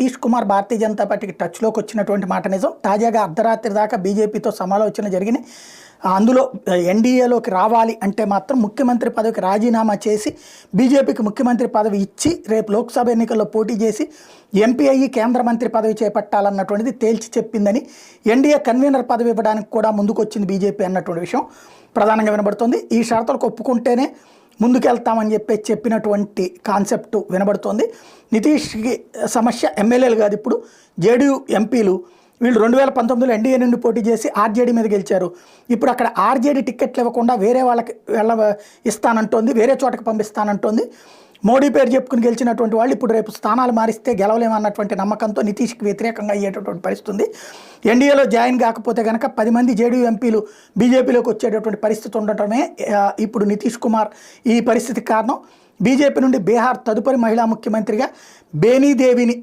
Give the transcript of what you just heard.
నితీష్ కుమార్ భారతీయ జనతా పార్టీకి టచ్లోకి వచ్చినటువంటి మాట నిజం. తాజాగా అర్ధరాత్రి దాకా బీజేపీతో సమాలోచన జరిగినాయి. అందులో ఎన్డీఏలోకి రావాలి అంటే మాత్రం ముఖ్యమంత్రి పదవికి రాజీనామా చేసి బీజేపీకి ముఖ్యమంత్రి పదవి ఇచ్చి రేపు లోక్సభ ఎన్నికల్లో పోటీ చేసి ఎంపీ అయ్యి కేంద్ర మంత్రి పదవి చేపట్టాలన్నటువంటిది తేల్చి చెప్పిందని ఎన్డీఏ కన్వీనర్ పదవి ఇవ్వడానికి కూడా ముందుకొచ్చింది బీజేపీ అన్నటువంటి విషయం ప్రధానంగా వినబడుతుంది. ఈ షరతులకు ఒప్పుకుంటేనే ముందుకెళ్తామని చెప్పి చెప్పినటువంటి కాన్సెప్ట్ వినబడుతోంది. నితీష్కి సమస్య ఎమ్మెల్యేలు కాదు ఇప్పుడు. జేడీయూ ఎంపీలు వీళ్ళు రెండు వేల పంతొమ్మిదిలో ఎన్డీఏ నుండి పోటీ చేసి ఆర్జేడీ మీద గెలిచారు. ఇప్పుడు అక్కడ ఆర్జేడీ టికెట్లు ఇవ్వకుండా వేరే వాళ్ళకి వెళ్ళ ఇస్తానంటోంది వేరే చోటకి పంపిస్తానంటోంది. మోడీ పేరు చెప్పుకుని గెలిచినటువంటి వాళ్ళు ఇప్పుడు రేపు స్థానాలు మారిస్తే గెలవలేమన్నటువంటి నమ్మకంతో నితీష్కి వ్యతిరేకంగా అయ్యేటటువంటి పరిస్థితి ఉంది ఎన్డీఏలో జాయిన్ కాకపోతే కనుక పది మంది జేడీయూ ఎంపీలు బీజేపీలోకి వచ్చేటటువంటి పరిస్థితి ఉండటమే ఇప్పుడు నితీష్ కుమార్ ఈ పరిస్థితికి కారణం. బీజేపీ నుండి బీహార్ తదుపరి మహిళా ముఖ్యమంత్రిగా బేనీదేవిని